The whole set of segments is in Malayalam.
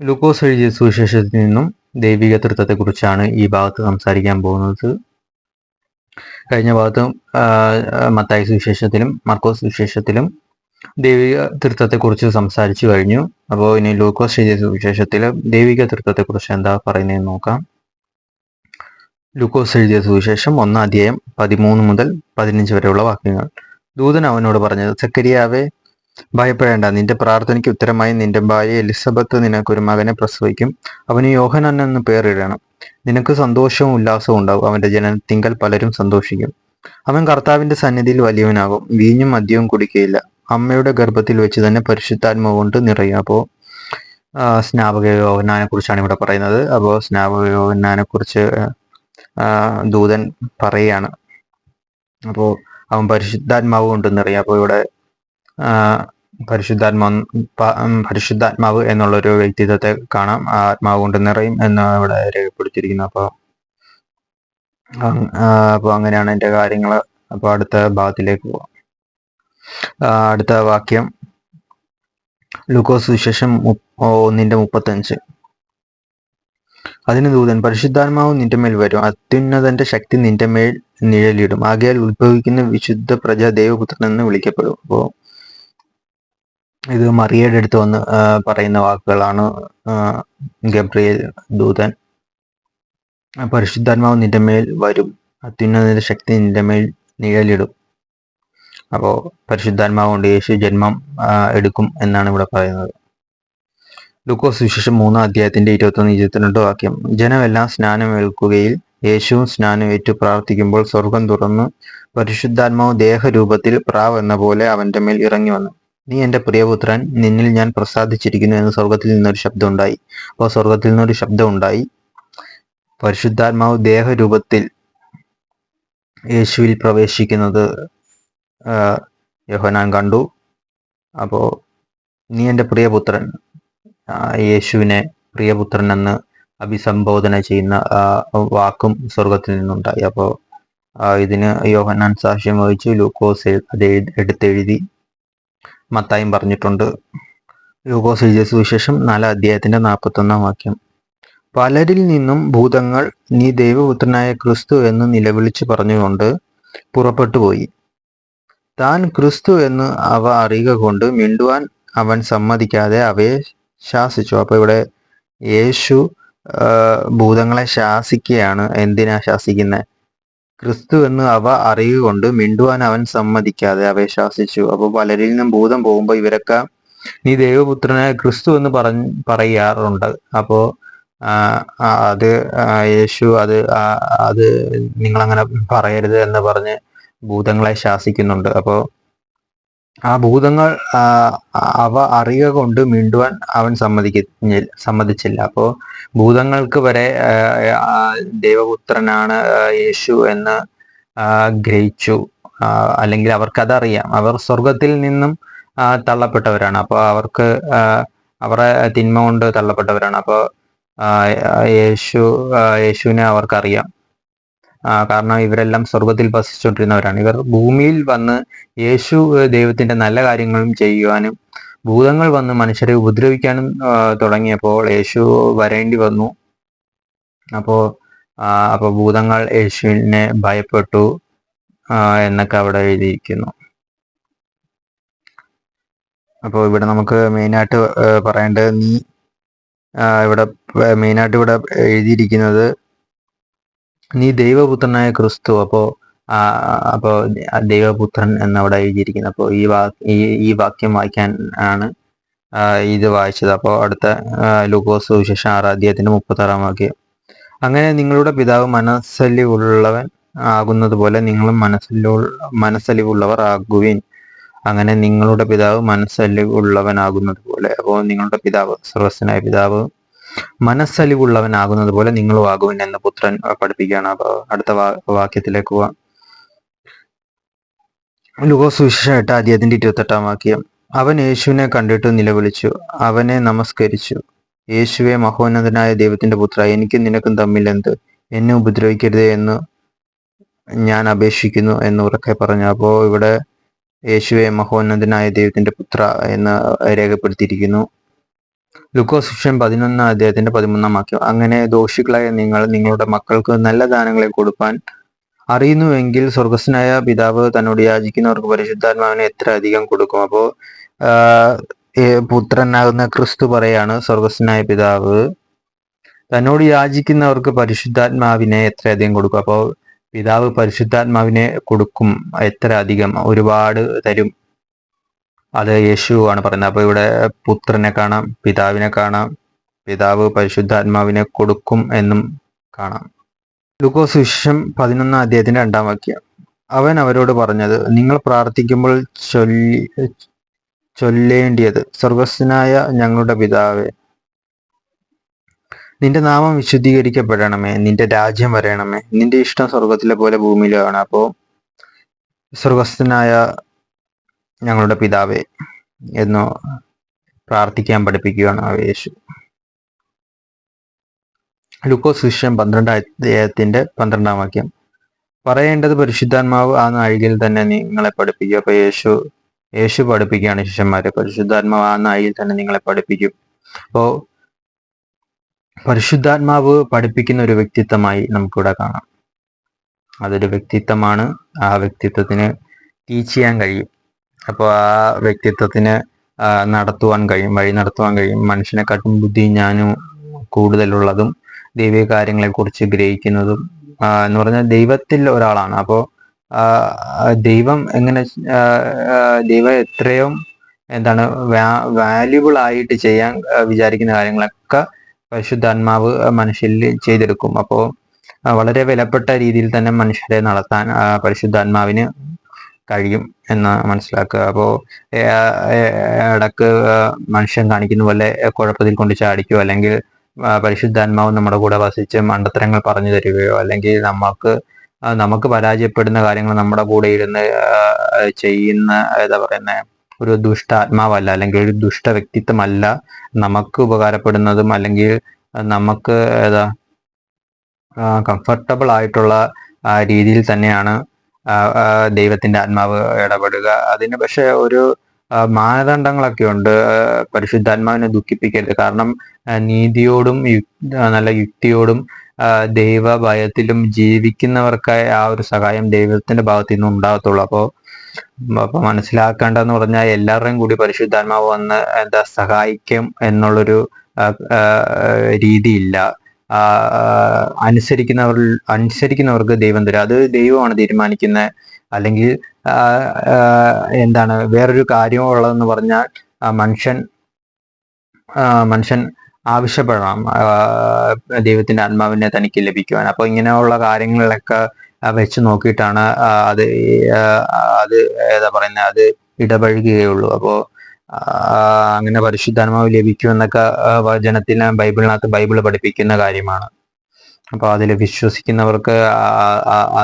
ലൂക്കോസ് എഴുതിയ സുവിശേഷത്തിൽ നിന്നും ദൈവിക തൃത്വത്തെക്കുറിച്ചാണ് ഈ ഭാഗത്ത് സംസാരിക്കാൻ പോകുന്നത്. കഴിഞ്ഞ ഭാഗത്ത് മത്തായ സുവിശേഷത്തിലും മർക്കോസ് സുവിശേഷത്തിലും ദൈവിക തൃത്വത്തെക്കുറിച്ച് സംസാരിച്ചു കഴിഞ്ഞു. അപ്പോൾ ഇനി ലൂക്കോസ് എഴുതിയ സുവിശേഷത്തിൽ ദൈവിക തൃത്വത്തെക്കുറിച്ച് എന്താ പറയുന്നതെന്ന് നോക്കാം. ലൂക്കോസ് എഴുതിയ സുവിശേഷം ഒന്നാം അധ്യായം പതിമൂന്ന് മുതൽ പതിനഞ്ച് വരെയുള്ള വാക്യങ്ങൾ. ദൂതൻ അവനോട് പറഞ്ഞത് സക്കരിയാവെ ഭയപ്പെടേണ്ട. നിന്റെ പ്രാർത്ഥനയ്ക്ക് ഉത്തരമായി നിന്റെ ഭാര്യ എലിസബത്ത് നിനക്ക് ഒരു മകനെ പ്രസവിക്കും. അവന് യോഹനൻ എന്ന് പേരിടണം. നിനക്ക് സന്തോഷവും ഉല്ലാസവും ഉണ്ടാവും അവന്റെ ജനനത്തിങ്കൽ പലരും സന്തോഷിക്കും. അവൻ കർത്താവിന്റെ സന്നിധിയിൽ വലിയവനാകും. വീഞ്ഞും മദ്യവും കുടിക്കുകയില്ല അമ്മയുടെ ഗർഭത്തിൽ വെച്ച് തന്നെ പരിശുദ്ധാത്മാവ് കൊണ്ട് നിറയും അപ്പോൾ സ്നാപക യോഹനാനെ കുറിച്ചാണ് ഇവിടെ പറയുന്നത്. അപ്പോൾ സ്നാപക യോഹനാനെ കുറിച്ച് ദൂതൻ പറയുകയാണ്. അപ്പോൾ അവൻ പരിശുദ്ധാത്മാവ് കൊണ്ട് നിറയും അപ്പോൾ ഇവിടെ ആ, പരിശുദ്ധാത്മാവ് പരിശുദ്ധാത്മാവ് എന്നുള്ളൊരു വ്യക്തിത്വത്തെ കാണാം. ആത്മാവ് കൊണ്ട് നിറയും എന്ന് ഇവിടെ രേഖപ്പെടുത്തിയിരിക്കുന്നു. അപ്പോൾ അപ്പോൾ അങ്ങനെയാണ് എന്റെ കാര്യങ്ങൾ. അപ്പോൾ അടുത്ത ഭാഗത്തിലേക്ക് പോവാം. അടുത്ത വാക്യം. ലുക്കോസ് വിശേഷം ഒന്നിന്റെ മുപ്പത്തഞ്ച്. അതിന് ദൂതൻ പരിശുദ്ധാത്മാവ് നിന്റെ മേൽ വരും. അത്യുന്നതന്റെ ശക്തി നിന്റെ മേൽ നിഴലിടും. ആകയാൽ ഉത്ഭവിക്കുന്ന വിശുദ്ധ പ്രജ ദൈവപുത്രൻ എന്ന് വിളിക്കപ്പെടും. അപ്പോൾ ഇത് മറിയയുടെ അടുത്ത് വന്ന് പറയുന്ന വാക്കുകളാണ് ഗബ്രിയേൽ ദൂതൻ. പരിശുദ്ധാത്മാവ് നിന്റെ മേൽ വരും. അത്യുന്നതന്റെ ശക്തി നിന്റെ മേൽ നിഴലിടും. അപ്പോൾ പരിശുദ്ധാത്മാവ് കൊണ്ട് യേശു ജന്മം എടുക്കും എന്നാണ് ഇവിടെ പറയുന്നത്. ലുക്കോസ് വിശേഷം മൂന്നാം അധ്യായത്തിന്റെ ഇരുപത്തൊന്ന് ഇരുപത്തിരണ്ട് വാക്യം. ജനമെല്ലാം സ്നാനം ഏൽക്കുകയിൽ യേശുവും സ്നാനം ഏറ്റു പ്രാർത്ഥിക്കുമ്പോൾ സ്വർഗം തുറന്ന്. പരിശുദ്ധാത്മാവ് ദേഹരൂപത്തിൽ പ്രാവ് എന്ന പോലെ അവന്റെ മേൽ ഇറങ്ങി വന്നു. നീ എന്റെ പ്രിയപുത്രൻ നിന്നിൽ ഞാൻ പ്രസാദിച്ചിരിക്കുന്നു എന്ന് സ്വർഗത്തിൽ നിന്നൊരു ശബ്ദമുണ്ടായി. അപ്പോൾ സ്വർഗത്തിൽ നിന്നൊരു ശബ്ദമുണ്ടായി. പരിശുദ്ധാത്മാവ് ദേഹരൂപത്തിൽ യേശുവിൽ പ്രവേശിക്കുന്നത് യോഹനാൻ കണ്ടു. അപ്പോൾ നീ എന്റെ പ്രിയപുത്രൻ യേശുവിനെ പ്രിയപുത്രൻ എന്ന് അഭിസംബോധന ചെയ്യുന്ന വാക്കും സ്വർഗത്തിൽ നിന്നുണ്ടായി. അപ്പോൾ ഇതിന് യോഹനാൻ സാക്ഷ്യം വഹിച്ചു ലൂക്കോസ് എഴു- അത് എടുത്തെഴുതി. മത്തായും പറഞ്ഞിട്ടുണ്ട്. ലൂക്കോസ് എഴുതിയ സുവിശേഷം നാലാം അധ്യായത്തിന്റെ നാൽപ്പത്തൊന്നാം വാക്യം. പലരിൽ നിന്നും ഭൂതങ്ങൾ നീ ദൈവപുത്രനായ ക്രിസ്തു എന്ന് നിലവിളിച്ചു പറഞ്ഞുകൊണ്ട് പുറപ്പെട്ടു പോയി. താൻ ക്രിസ്തു എന്ന് അവ അറിയുക കൊണ്ട് മിണ്ടുവാൻ അവൻ സമ്മതിക്കാതെ അവയെ ശാസിച്ചു. അപ്പൊ ഇവിടെ യേശു ഭൂതങ്ങളെ ശാസിക്കുകയാണ്. എന്തിനാ ശാസിക്കുന്നത് ക്രിസ്തു എന്ന് അവ അറിയുകൊണ്ട് മിണ്ടുവാൻ അവൻ സമ്മതിക്കാതെ അവയെ ശാസിച്ചു. അപ്പോൾ പലരിൽ നിന്നും ഭൂതം പോകുമ്പോൾ ഇവരൊക്കെ നീ ദൈവപുത്രനെ ക്രിസ്തു എന്ന് പറഞ്ഞ് പറയാറുണ്ട്. അപ്പോ ആ, ആ, അത് യേശു അത് അത് അത് നിങ്ങളങ്ങനെ പറയരുത് എന്ന് പറഞ്ഞ് ഭൂതങ്ങളെ ശാസിക്കുന്നുണ്ട്. അപ്പോൾ ആ ഭൂതങ്ങൾ അവ അറിയുക കൊണ്ട് മിണ്ടുവാൻ അവൻ സമ്മതിക്കി സമ്മതിച്ചില്ല. അപ്പോൾ ഭൂതങ്ങൾക്ക് വരെ ദൈവപുത്രനാണ് യേശു എന്ന് ഗ്രഹിച്ചു. അല്ലെങ്കിൽ അവർക്കതറിയാം അവർ സ്വർഗത്തിൽ നിന്നും തള്ളപ്പെട്ടവരാണ്. അപ്പോൾ അവർക്ക് അവരെ തിന്മ കൊണ്ട് തള്ളപ്പെട്ടവരാണ്. അപ്പോൾ യേശു യേശുവിനെ അവർക്കറിയാം. കാരണം ഇവരെല്ലാം സ്വർഗത്തിൽ വസിച്ചുകൊണ്ടിരുന്നവരാണ്. ഇവർ ഭൂമിയിൽ വന്ന് യേശു ദൈവത്തിന്റെ നല്ല കാര്യങ്ങളും ചെയ്യുവാനും ഭൂതങ്ങൾ വന്ന് മനുഷ്യരെ ഉപദ്രവിക്കാനും തുടങ്ങിയപ്പോൾ യേശു വരേണ്ടി വന്നു. അപ്പോ ആ, അപ്പൊ ഭൂതങ്ങൾ യേശുവിനെ ഭയപ്പെട്ടു എന്നൊക്കെ അവിടെ എഴുതിയിരിക്കുന്നു. അപ്പോൾ ഇവിടെ നമുക്ക് മെയിനായിട്ട് പറയേണ്ടത് നീ ഇവിടെ മെയിനായിട്ട് ഇവിടെ എഴുതിയിരിക്കുന്നത് നീ ദൈവപുത്രനായ ക്രിസ്തു അപ്പോ അപ്പോ ദൈവപുത്രൻ എന്നവിടെ എഴുതിയിരിക്കുന്നത് അപ്പോൾ ഈ വാ ഈ ഈ വാക്യം വായിക്കാൻ ആണ് ഇത് വായിച്ചത്. അപ്പോ അടുത്ത ലുഗോസ് സുവിശേഷം ആറാം അധ്യായത്തിന്റെ മുപ്പത്തി ആറാം വാക്യം. അങ്ങനെ നിങ്ങളുടെ പിതാവ് മനസ്സലിവുള്ളവൻ ആകുന്നത് പോലെ നിങ്ങളും മനസ്സിലു മനസ്സലിവുള്ളവർ ആകുവിൻ. അങ്ങനെ നിങ്ങളുടെ പിതാവ് മനസ്സലിവുള്ളവനാകുന്നത് പോലെ അപ്പോ നിങ്ങളുടെ പിതാവ് സർവസ്വനായ പിതാവ് മനസ്സലിവുള്ളവനാകുന്നത് പോലെ നിങ്ങളും ആകുവിൻ എന്ന് പുത്രൻ പഠിപ്പിക്കുകയാണ്. അടുത്ത വാക്യത്തിലേക്ക് പോവാം. ലുഹോസുവിശേഷം എട്ട് ആദ്യത്തിന്റെ ഇരുപത്തെട്ടാം വാക്യം. അവൻ യേശുവിനെ കണ്ടിട്ട് നിലവിളിച്ചു. അവനെ നമസ്കരിച്ചു. യേശുവെ മഹോന്നതനായ ദൈവത്തിന്റെ പുത്ര എനിക്കും നിനക്കും തമ്മിൽ എന്ത് എന്നെ ഉപദ്രവിക്കരുതേ എന്ന് ഞാൻ അപേക്ഷിക്കുന്നു എന്ന് ഉറക്കെ പറഞ്ഞു. അപ്പോൾ ഇവിടെ യേശുവെ മഹോന്നതനായ ദൈവത്തിന്റെ പുത്ര എന്ന് രേഖപ്പെടുത്തിയിരിക്കുന്നു. ലുക്കോസ് വിഷയം പതിനൊന്നാം അദ്ദേഹത്തിന്റെ പതിമൂന്നാം വാക്യം. അങ്ങനെ ദോഷികളായ നിങ്ങൾ നിങ്ങളുടെ മക്കൾക്ക് നല്ല ദാനങ്ങളെ കൊടുക്കാൻ അറിയുന്നുവെങ്കിൽ സ്വർഗസ്നായ പിതാവ് തന്നോട് യാചിക്കുന്നവർക്ക് പരിശുദ്ധാത്മാവിനെ എത്ര അധികം കൊടുക്കും? അപ്പോ പുത്രനാകുന്ന ക്രിസ്തു പറയാണ് സ്വർഗസ്നായ പിതാവ് തന്നോട് യാചിക്കുന്നവർക്ക് പരിശുദ്ധാത്മാവിനെ എത്ര അധികം കൊടുക്കും? അപ്പോൾ പിതാവ് പരിശുദ്ധാത്മാവിനെ കൊടുക്കും എത്ര അധികം ഒരുപാട് തരും. അത് യേശു ആണ് പറയുന്നത്. അപ്പോൾ ഇവിടെ പുത്രനെ കാണാം പിതാവിനെ കാണാം പിതാവ് പരിശുദ്ധാത്മാവിനെ കൊടുക്കും എന്നും കാണാം. ലുക്കോസ് വിഷം പതിനൊന്നാം അദ്ദേഹത്തിന്റെ രണ്ടാം വാക്യം. അവൻ അവരോട് പറഞ്ഞത് നിങ്ങൾ പ്രാർത്ഥിക്കുമ്പോൾ ചൊല്ലി ചൊല്ലേണ്ടിയത് സ്വർഗസ്വനായ ഞങ്ങളുടെ പിതാവേ നിന്റെ നാമം വിശുദ്ധീകരിക്കപ്പെടണമേ നിന്റെ രാജ്യം വരണമേ. നിന്റെ ഇഷ്ടം സ്വർഗത്തിലെ പോലെ ഭൂമിയിലാണ് അപ്പോ സ്വർഗസ്ഥനായ ഞങ്ങളുടെ പിതാവേ എന്നു പ്രാർത്ഥിക്കാൻ പഠിപ്പിക്കുകയാണ് ആ യേശു. ലുക്കോസ് വിഷയം പന്ത്രണ്ടായത്തിന്റെ പന്ത്രണ്ടാം വാക്യം. പറയേണ്ടത് പരിശുദ്ധാത്മാവ് ആ നാഴികയിൽ തന്നെ നിങ്ങളെ പഠിപ്പിക്കും. അപ്പൊ യേശു യേശു പഠിപ്പിക്കുകയാണ് ശിഷ്യന്മാരെ. പരിശുദ്ധാത്മാവ് ആ നാഴികയിൽ തന്നെ നിങ്ങളെ പഠിപ്പിക്കും. അപ്പോ പരിശുദ്ധാത്മാവ് പഠിപ്പിക്കുന്ന ഒരു വ്യക്തിത്വമായി നമുക്കിവിടെ കാണാം. അതൊരു വ്യക്തിത്വമാണ്. ആ വ്യക്തിത്വത്തിന് ടീച്ച് ചെയ്യാൻ കഴിയും. അപ്പോൾ ആ വ്യക്തിത്വത്തിന് നടത്തുവാൻ കഴിയും വഴി നടത്തുവാൻ കഴിയും. മനുഷ്യനെക്കാട്ടും ബുദ്ധി ഞാനും കൂടുതലുള്ളതും ദൈവിക കാര്യങ്ങളെക്കുറിച്ച് ഗ്രഹിക്കുന്നതും എന്ന് പറഞ്ഞാൽ ദൈവത്തിൽ ഒരാളാണ്. അപ്പോൾ ദൈവം എങ്ങനെ ദൈവം എത്രയും എന്താണ് വാല്യുബിൾ ആയിട്ട് ചെയ്യാൻ വിചാരിക്കുന്ന കാര്യങ്ങളൊക്കെ പരിശുദ്ധാത്മാവ് മനുഷ്യരിൽ ചെയ്തെടുക്കും. അപ്പോൾ വളരെ വിലപ്പെട്ട രീതിയിൽ തന്നെ മനുഷ്യരെ നടത്താൻ പരിശുദ്ധാത്മാവിന് കഴിയും എന്ന് മനസ്സിലാക്കുക. അപ്പോൾ ഇടയ്ക്ക് മനുഷ്യൻ കാണിക്കുന്ന പോലെ കുഴപ്പത്തിൽ കൊണ്ട് ചാടിക്കുകയോ അല്ലെങ്കിൽ പരിശുദ്ധാത്മാവ് നമ്മുടെ കൂടെ വസിച്ച് മണ്ടത്തരങ്ങൾ പറഞ്ഞു തരികയോ അല്ലെങ്കിൽ നമുക്ക് നമുക്ക് പരാജയപ്പെടുന്ന കാര്യങ്ങൾ നമ്മുടെ കൂടെ ഇരുന്ന് ചെയ്യുന്ന എന്താ പറയുന്നത് ഒരു ദുഷ്ടാത്മാവല്ല അല്ലെങ്കിൽ ഒരു ദുഷ്ട വ്യക്തിത്വമല്ല നമുക്ക് ഉപകാരപ്പെടുന്നതും അല്ലെങ്കിൽ നമുക്ക് ഏതാ കംഫർട്ടബിൾ ആയിട്ടുള്ള രീതിയിൽ തന്നെയാണ് ദൈവത്തിന്റെ ആത്മാവ് ഇടപെടുക. അതിന് പക്ഷെ ഒരു മാനദണ്ഡങ്ങളൊക്കെ ഉണ്ട്. പരിശുദ്ധാത്മാവിനെ ദുഃഖിപ്പിക്കരുത്. കാരണം നീതിയോടും നല്ല യുക്തിയോടും ദൈവ ഭയത്തിലും ജീവിക്കുന്നവർക്കായി ആ ഒരു സഹായം ദൈവത്തിന്റെ ഭാഗത്തു നിന്നും ഉണ്ടാകത്തുള്ളൂ. അപ്പോൾ അപ്പൊ മനസ്സിലാക്കേണ്ടതെന്ന് പറഞ്ഞാൽ എല്ലാവരുടെയും കൂടി പരിശുദ്ധാത്മാവ് വന്ന് എന്താ സഹായിക്കും എന്നുള്ളൊരു രീതിയില്ല. അനുസരിക്കുന്നവർ അനുസരിക്കുന്നവർക്ക് ദൈവം തരും. അത് ദൈവമാണ് തീരുമാനിക്കുന്നത് അല്ലെങ്കിൽ എന്താണ് വേറൊരു കാര്യമുള്ളതെന്ന് പറഞ്ഞാൽ മനുഷ്യൻ മനുഷ്യൻ ആവശ്യപ്പെടണം ദൈവത്തിന്റെ ആത്മാവിനെ തനിക്ക് ലഭിക്കുവാൻ. അപ്പോൾ ഇങ്ങനെയുള്ള കാര്യങ്ങളിലൊക്കെ വെച്ച് നോക്കിയിട്ടാണ് അത് അത് ഏതാ പറയുന്നത് അത് ഇടപഴകുകയുള്ളൂ. അപ്പോൾ അങ്ങനെ പരിശുദ്ധാത്മാവ് ലഭിക്കും എന്നൊക്കെ വചനത്തിന് ബൈബിളിനകത്ത് ബൈബിൾ പഠിപ്പിക്കുന്ന കാര്യമാണ്. അപ്പോൾ അതിൽ വിശ്വസിക്കുന്നവർക്ക്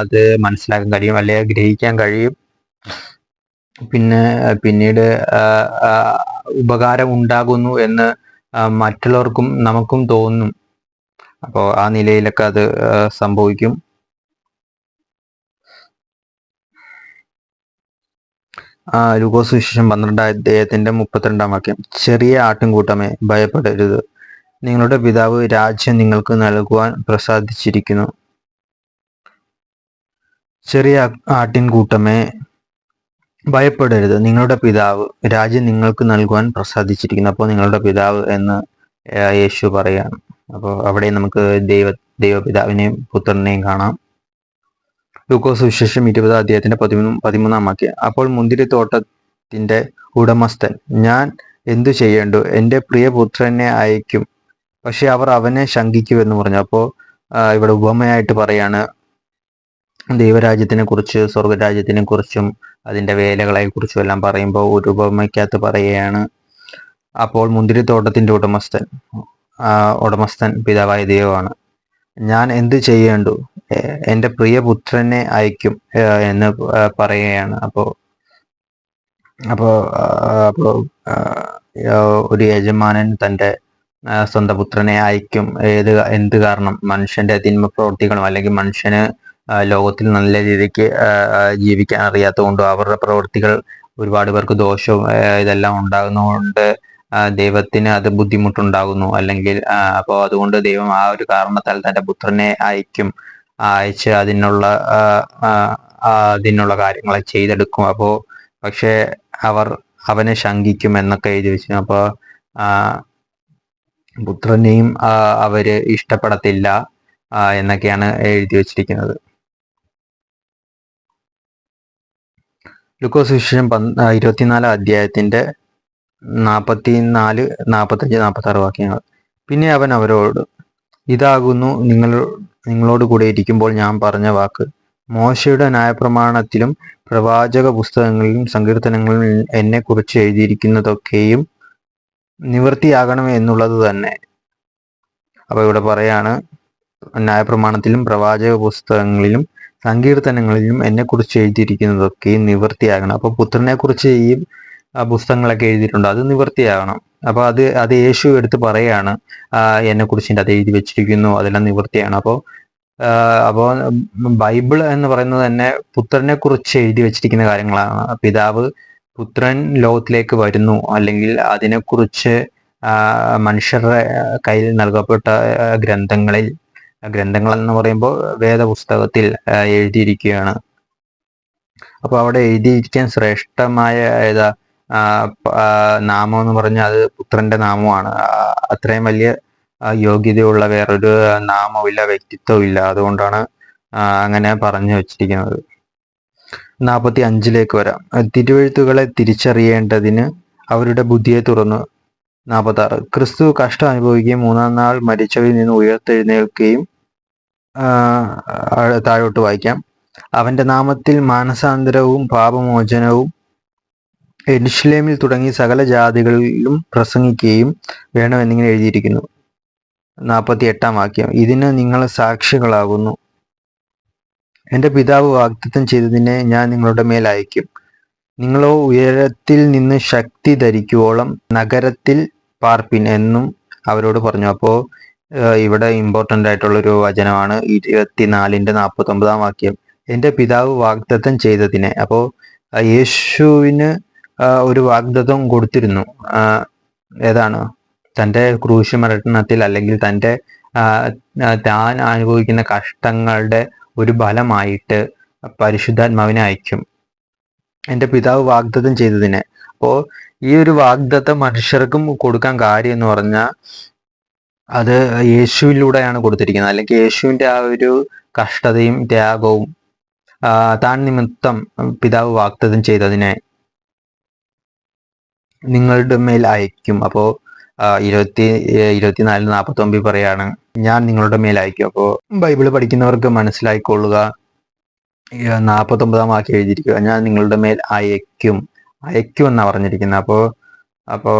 അത് മനസ്സിലാക്കാൻ കഴിയും അല്ലെങ്കിൽ ഗ്രഹിക്കാൻ കഴിയും. പിന്നെ പിന്നീട് ഉപകാരം ഉണ്ടാകുന്നു എന്ന് മറ്റുള്ളവർക്കും നമുക്കും തോന്നും. അപ്പോൾ ആ നിലയിലൊക്കെ അത് സംഭവിക്കും. ലുക്കോസ് വിശേഷം പന്ത്രണ്ടാം അദ്ദേഹത്തിന്റെ മുപ്പത്തിരണ്ടാം വാക്യം. ചെറിയ ആട്ടിൻകൂട്ടമേ ഭയപ്പെടരുത്. നിങ്ങളുടെ പിതാവ് രാജ്യം നിങ്ങൾക്ക് നൽകുവാൻ പ്രസാദിച്ചിരിക്കുന്നു. ചെറിയ ആട്ടിൻകൂട്ടമേ ഭയപ്പെടരുത്. നിങ്ങളുടെ പിതാവ് രാജ്യം നിങ്ങൾക്ക് നൽകുവാൻ പ്രസാദിച്ചിരിക്കുന്നു. അപ്പോൾ നിങ്ങളുടെ പിതാവ് എന്ന് യേശു പറയാണ്. അപ്പോൾ അവിടെ നമുക്ക് ദൈവ ദൈവപിതാവിനെയും പുത്രനെയും കാണാം. ലൂക്കോസ് വിശേഷം ഇരുപതാം അധ്യായത്തിന്റെ പതിമൂന്ന് പതിമൂന്നാം വാക്യം. അപ്പോൾ മുന്തിരിത്തോട്ടത്തിന്റെ ഉടമസ്ഥൻ ഞാൻ എന്തു ചെയ്യേണ്ടു? എന്റെ പ്രിയപുത്രനെ അയക്കും പക്ഷെ അവർ അവനെ ശങ്കിക്കുമെന്ന് പറഞ്ഞു. അപ്പോൾ ഇവിടെ ഉപമയായിട്ട് പറയാണ് ദൈവരാജ്യത്തിനെ കുറിച്ച് സ്വർഗരാജ്യത്തിനെ കുറിച്ചും അതിന്റെ വേലകളെ കുറിച്ചും എല്ലാം പറയുമ്പോൾ ഒരു ഉപമയ്ക്കകത്ത് പറയുകയാണ് അപ്പോൾ മുന്തിരിത്തോട്ടത്തിന്റെ ഉടമസ്ഥൻ ഉടമസ്ഥൻ പിതാവായ ദൈവമാണ്. ഞാൻ എന്ത് ചെയ്യേണ്ടു? എന്റെ പ്രിയപുത്രനെ അയക്കും എന്ന് പറയുകയാണ്. അപ്പോൾ അപ്പോൾ അപ്പോൾ ഒരു യജമാനൻ തന്റെ സ്വന്തം പുത്രനെ അയക്കും. ഏത് എന്ത് കാരണം? മനുഷ്യന്റെ തിന്മ പ്രവൃത്തികളും അല്ലെങ്കിൽ മനുഷ്യന് ലോകത്തിൽ നല്ല രീതിക്ക് ജീവിക്കാൻ അറിയാത്തതുകൊണ്ടും അവരുടെ പ്രവൃത്തികൾ ഒരുപാട് പേർക്ക് ദോഷവും ഇതെല്ലാം ഉണ്ടാകുന്നതുകൊണ്ട് ദൈവത്തിന് അത് ബുദ്ധിമുട്ടുണ്ടാകുന്നു. അല്ലെങ്കിൽ അപ്പോൾ അതുകൊണ്ട് ദൈവം ആ ഒരു കാരണത്താൽ തന്റെ പുത്രനെ അയക്കും. അയച്ച് അതിനുള്ള അതിനുള്ള കാര്യങ്ങളെ ചെയ്തെടുക്കും. അപ്പോൾ പക്ഷേ അവർ അവനെ ശങ്കിക്കും എന്നൊക്കെ എഴുതി വെച്ചു അപ്പോൾ പുത്രനെയും അവർ ഇഷ്ടപ്പെടത്തില്ല എന്നൊക്കെയാണ് എഴുതി വച്ചിരിക്കുന്നത്. ലുക്കോസ് വിശേഷം പന്ത് ഇരുപത്തിനാലാം അധ്യായത്തിന്റെ നാൽപ്പത്തിനാല് നാൽപ്പത്തഞ്ച് നാൽപ്പത്തി ആറ് വാക്യങ്ങൾ. പിന്നെ അവൻ അവരോട് ഇതാകുന്നു നിങ്ങൾ നിങ്ങളോട് കൂടെ ഇരിക്കുമ്പോൾ ഞാൻ പറഞ്ഞ വാക്ക്. മോശയുടെ ന്യായപ്രമാണത്തിലും പ്രവാചക പുസ്തകങ്ങളിലും സങ്കീർത്തനങ്ങളിലും എന്നെക്കുറിച്ച് എഴുതിയിരിക്കുന്നതൊക്കെയും നിവൃത്തിയാകണം എന്നുള്ളത് തന്നെ. അപ്പൊ ഇവിടെ പറയാണ് ന്യായപ്രമാണത്തിലും പ്രവാചക പുസ്തകങ്ങളിലും സങ്കീർത്തനങ്ങളിലും എന്നെക്കുറിച്ച് എഴുതിയിരിക്കുന്നതൊക്കെയും നിവൃത്തിയാകണം. അപ്പൊ പുത്രനെ കുറിച്ച് ഈ പുസ്തകങ്ങളൊക്കെ എഴുതിയിട്ടുണ്ട്. അത് നിവൃത്തിയാകണം അപ്പൊ അത് അത് യേശു എടുത്ത് പറയാണ് എന്നെ കുറിച്ച് അത് എഴുതി വെച്ചിരിക്കുന്നു അതെല്ലാം നിവൃത്തിയാണ്. അപ്പോൾ അപ്പോൾ ബൈബിൾ എന്ന് പറയുന്നത് തന്നെ പുത്രനെ കുറിച്ച് എഴുതി വെച്ചിരിക്കുന്ന കാര്യങ്ങളാണ്. പിതാവ് പുത്രൻ ലോകത്തിലേക്ക് വരുന്നു അല്ലെങ്കിൽ അതിനെക്കുറിച്ച് മനുഷ്യരുടെ കയ്യിൽ നൽകപ്പെട്ട ഗ്രന്ഥങ്ങളിൽ ഗ്രന്ഥങ്ങൾ എന്ന് പറയുമ്പോൾ വേദപുസ്തകത്തിൽ എഴുതിയിരിക്കുകയാണ്. അപ്പോൾ അവിടെ എഴുതിയിരിക്കാൻ ശ്രേഷ്ഠമായ ഏതാ നാമം എന്ന് പറഞ്ഞാൽ അത് പുത്രന്റെ നാമമാണ്. അത്രയും വലിയ യോഗ്യതയുള്ള വേറൊരു നാമമില്ല വ്യക്തിത്വവും ഇല്ല അതുകൊണ്ടാണ് അങ്ങനെ പറഞ്ഞു വച്ചിരിക്കുന്നത്. നാൽപ്പത്തി അഞ്ചിലേക്ക് വരാം. തിരുവഴുത്തുകളെ തിരിച്ചറിയേണ്ടതിന് അവരുടെ ബുദ്ധിയെ തുറന്നു. നാൽപ്പത്തി ആറ് ക്രിസ്തു കഷ്ടം അനുഭവിക്കുകയും മൂന്നാം നാൾ മരിച്ചവരിൽ നിന്ന് ഉയർത്തെഴുന്നേൽക്കുകയും താഴോട്ട് വായിക്കാം. അവന്റെ നാമത്തിൽ മാനസാന്തരവും പാപമോചനവും എരുഷലേമിൽ തുടങ്ങി സകല ജാതികളിലും പ്രസംഗിക്കുകയും വേണമെന്നിങ്ങനെ എഴുതിയിരിക്കുന്നു. നാൽപ്പത്തി എട്ടാം വാക്യം ഇതിന് നിങ്ങൾ സാക്ഷികളാകുന്നു. എന്റെ പിതാവ് വാഗ്ദത്തം ചെയ്തതിനെ ഞാൻ നിങ്ങളുടെ മേൽ അയക്കും നിങ്ങളോ ഉയരത്തിൽ നിന്ന് ശക്തി ധരിക്കുവോളം നഗരത്തിൽ പാർപ്പിൻ എന്നും അവരോട് പറഞ്ഞു. അപ്പോൾ ഇവിടെ ഇമ്പോർട്ടന്റ് ആയിട്ടുള്ളൊരു വചനമാണ് ഇരുപത്തിനാലിന്റെ നാൽപ്പത്തി ഒമ്പതാം വാക്യം എന്റെ പിതാവ് വാഗ്ദത്തം ചെയ്തതിനെ അപ്പോൾ യേശുവിന് ഒരു വാഗ്ദത്വം കൊടുത്തിരുന്നു. ഏതാണ്? തന്റെ ക്രൂശ മരണത്തിൽ അല്ലെങ്കിൽ തന്റെ താൻ അനുഭവിക്കുന്ന കഷ്ടങ്ങളുടെ ഒരു ഫലമായിട്ട് പരിശുദ്ധാത്മാവിനെ അയക്കും. എന്റെ പിതാവ് വാഗ്ദത്തം ചെയ്തതിനെ. അപ്പോൾ ഈ ഒരു വാഗ്ദത്തം മനുഷ്യർക്കും കൊടുക്കാൻ കാര്യം എന്ന് പറഞ്ഞാൽ അത് യേശുവിലൂടെയാണ് കൊടുത്തിരിക്കുന്നത്. അല്ലെങ്കിൽ യേശുവിന്റെ ആ ഒരു കഷ്ടതയും ത്യാഗവും താൻ നിമിത്തം പിതാവ് വാഗ്ദത്തം ചെയ്തതിനെ നിങ്ങളുടെ മേൽ അയക്കും. അപ്പോൾ ഇരുപത്തി ഇരുപത്തിനാലിന് നാൽപ്പത്തി ഒമ്പത് പറയാണ് ഞാൻ നിങ്ങളുടെ മേൽ അയക്കും. അപ്പോൾ ബൈബിൾ പഠിക്കുന്നവർക്ക് മനസ്സിലായിക്കൊള്ളുക. നാൽപ്പത്തി ഒമ്പതാം വാക്യം എഴുതിയിരിക്കുക ഞാൻ നിങ്ങളുടെ മേൽ അയക്കും. അയക്കും എന്നാണ് പറഞ്ഞിരിക്കുന്നത്. അപ്പോൾ അപ്പോൾ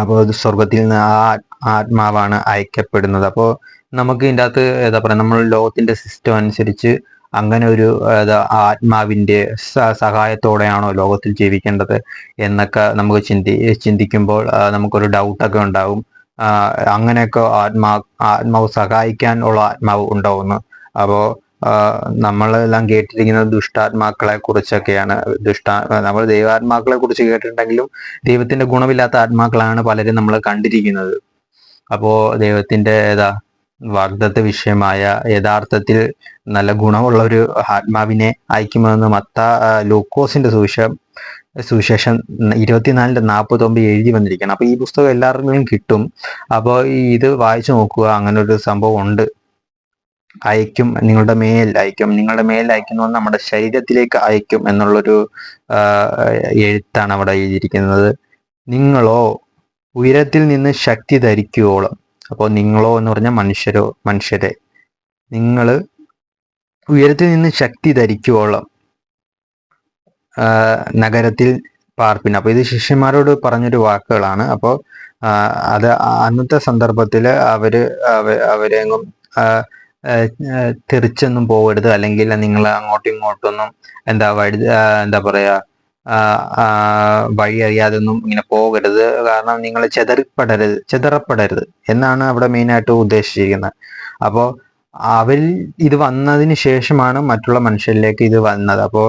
അപ്പോൾ സ്വർഗത്തിൽ നിന്ന് ആ ആത്മാവാണ് അയക്കപ്പെടുന്നത്. അപ്പോൾ നമുക്ക് ഇതിന്റെ അകത്ത് എന്താ പറയുക നമ്മൾ ലോകത്തിന്റെ സിസ്റ്റം അനുസരിച്ച് അങ്ങനെ ഒരു ആത്മാവിന്റെ സഹായത്തോടെയാണോ ലോകത്തിൽ ജീവിക്കേണ്ടത് എന്നൊക്കെ നമുക്ക് ചിന്തി ചിന്തിക്കുമ്പോൾ നമുക്കൊരു ഡൗട്ടൊക്കെ ഉണ്ടാവും. അങ്ങനെയൊക്കെ ആത്മാ ആത്മാവ് സഹായിക്കാൻ ഉള്ള ആത്മാവ് ഉണ്ടാവുന്നു. അപ്പോൾ നമ്മളെല്ലാം കേട്ടിരിക്കുന്നത് ദുഷ്ടാത്മാക്കളെ കുറിച്ചൊക്കെയാണ്. ദുഷ്ടാ നമ്മൾ ദൈവാത്മാക്കളെ കുറിച്ച് കേട്ടിട്ടുണ്ടെങ്കിലും ദൈവത്തിന്റെ ഗുണമില്ലാത്ത ആത്മാക്കളാണ് പലരും നമ്മൾ കണ്ടിരിക്കുന്നത്. അപ്പോ ദൈവത്തിന്റെ ഏതാ വാഗ്ദത്ത വിഷയമായ യഥാർത്ഥത്തിൽ നല്ല ഗുണമുള്ള ഒരു ആത്മാവിനെ അയക്കുമെന്ന് മത്ത ലൂക്കോസിന്റെ സുവിശേഷം സുവിശേഷം ഇരുപത്തിനാലിന്റെ നാൽപ്പത്തി ഒമ്പത് എഴുതി വന്നിരിക്കണം അപ്പോൾ ഈ പുസ്തകം എല്ലാവർക്കും കിട്ടും. അപ്പോൾ ഇത് വായിച്ചു നോക്കുക. അങ്ങനെ ഒരു സംഭവം ഉണ്ട്. അയക്കും നിങ്ങളുടെ മേൽ അയക്കും. നിങ്ങളുടെ മേൽ അയക്കുന്നു നമ്മുടെ ശരീരത്തിലേക്ക് അയക്കും എന്നുള്ളൊരു എഴുത്താണ് അവിടെ എഴുതിയിരിക്കുന്നത്. നിങ്ങളോ ഉയരത്തിൽ നിന്ന് ശക്തി ധരിക്കുവോളം അപ്പോൾ നിങ്ങളോ എന്ന് പറഞ്ഞാൽ മനുഷ്യരോ മനുഷ്യരെ. നിങ്ങൾ ഉയരത്തിൽ നിന്ന് ശക്തി ധരിക്കുവോളം നഗരത്തിൽ പാർപ്പിന്. അപ്പോൾ ഇത് ശിഷ്യന്മാരോട് പറഞ്ഞൊരു വാക്കുകളാണ്. അപ്പോൾ അത് അന്നത്തെ സന്ദർഭത്തിൽ അവർ അവരെങ്ങും തിരിച്ചൊന്നും പോകരുത് അല്ലെങ്കിൽ നിങ്ങൾ അങ്ങോട്ടും ഇങ്ങോട്ടൊന്നും എന്താ എന്താ പറയാ വഴി അറിയാതൊന്നും ഇങ്ങനെ പോകരുത്. കാരണം നിങ്ങൾ ചെതറിപ്പെടരുത് ചെതറപ്പെടരുത് എന്നാണ് അവിടെ മെയിനായിട്ട് ഉദ്ദേശിച്ചിരിക്കുന്നത്. അപ്പോൾ അവരിൽ ഇത് വന്നതിന് ശേഷമാണ് മറ്റുള്ള മനുഷ്യരിലേക്ക് ഇത് വന്നത്. അപ്പോൾ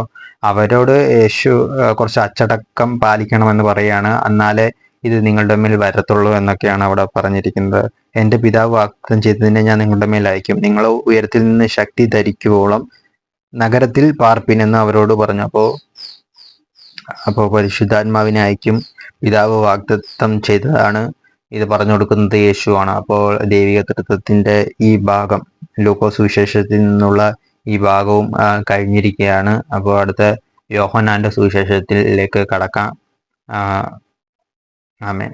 അവരോട് യേശു കുറച്ച് അച്ചടക്കം പാലിക്കണമെന്ന് പറയാണ്. എന്നാലേ ഇത് നിങ്ങളുടെ മേൽ വരത്തുള്ളൂ എന്നൊക്കെയാണ് അവിടെ പറഞ്ഞിരിക്കുന്നത്. എന്റെ പിതാവ് വാഗ്ദത്തം ചെയ്തതിനെ ഞാൻ നിങ്ങളുടെ മേൽ അയക്കും. നിങ്ങൾ ഉയരത്തിൽ നിന്ന് ശക്തി ധരിക്കുവോളം നഗരത്തിൽ പാർപ്പിനെന്ന് അവരോട് പറഞ്ഞു. അപ്പോൾ അപ്പോൾ പരിശുദ്ധാത്മാവിനെ അയക്കും. പിതാവ് വാഗ്ദത്തം ചെയ്തതാണ്. ഇത് പറഞ്ഞു കൊടുക്കുന്നത് യേശുവാണ്. അപ്പോൾ ദൈവിക തൃത്വത്തിന്റെ ഈ ഭാഗം ലൂക്കോ സുവിശേഷത്തിൽ നിന്നുള്ള ഈ ഭാഗവും കഴിഞ്ഞിരിക്കുകയാണ്. അപ്പോൾ അടുത്ത യോഹനാന്റെ സുവിശേഷത്തിലേക്ക് കടക്കാം. ആമേ